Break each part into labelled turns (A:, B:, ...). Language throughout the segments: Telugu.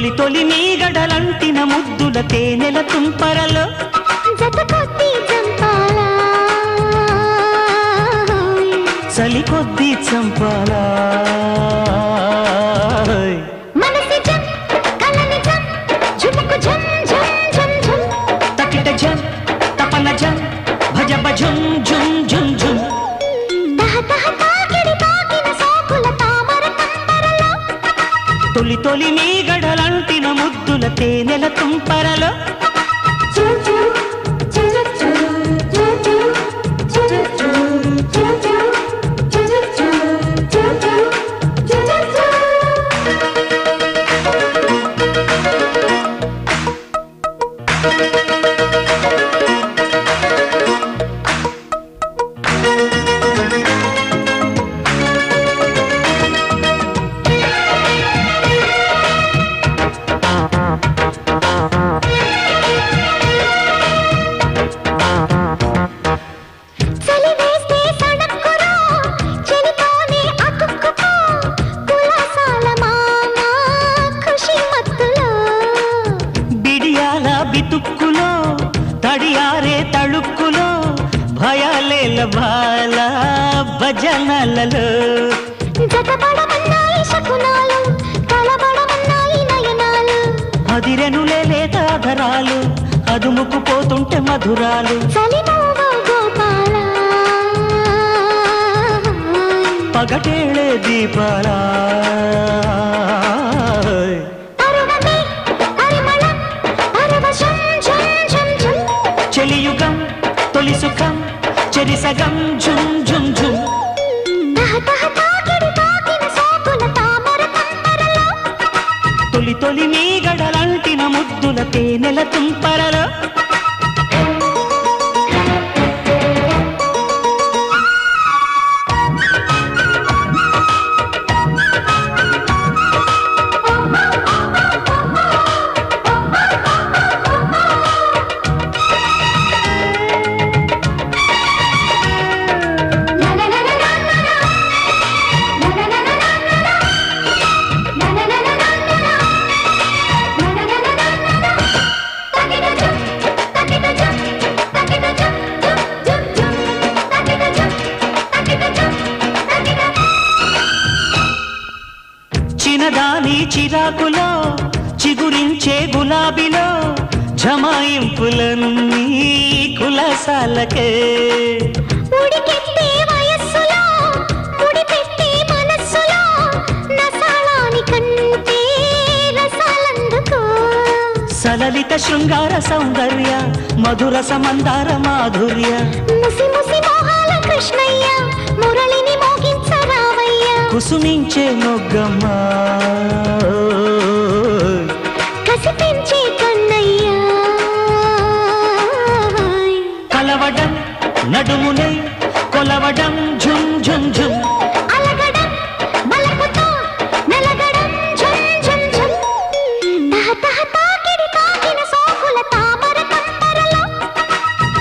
A: తొలి తొలి నీగడలంటిన ముద్దుల తేనెల తుంపరలో.
B: చలి కొద్ది చంపాలా?
A: నెల తుంపరలో తడియారే తళుక్కులో భయాలేల బాల భజనలలో. అదిరెనులే లేతాధరాలు అదుముకు పోతుంటే మధురాలు పగటేళే దీపాలా. చెలియుగం తొలి సుఖం చెరిసగం ఝుం ఝుం ఝుం. తొలి తొలి మీ గడలంటిన ముద్దుల తేనెల తుంపరలో. చినదాని చిరాకులో చిగురించే గులాబీలో జమాయింపులన్నీ కులసాలకే. సలలిత శృంగార సౌందర్య మధుర సమందార మాధుర్య.
B: ముసి ముసి మోహాల కృష్ణయ్య
A: కుసుమించే మొగ్గమ్మ.
B: కసి పెంచే కన్నయ్య.
A: కలవడం నడుమునై కొలవడం ఝుం ఝుం ఝుం.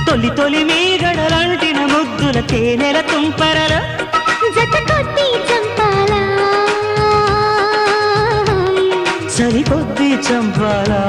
A: తొలి తొలి మీ గడలంటిన ముద్దుల తేనెల తుంపరలో.
B: జత కొద్ది
A: చలికొద్ది చంపాలా?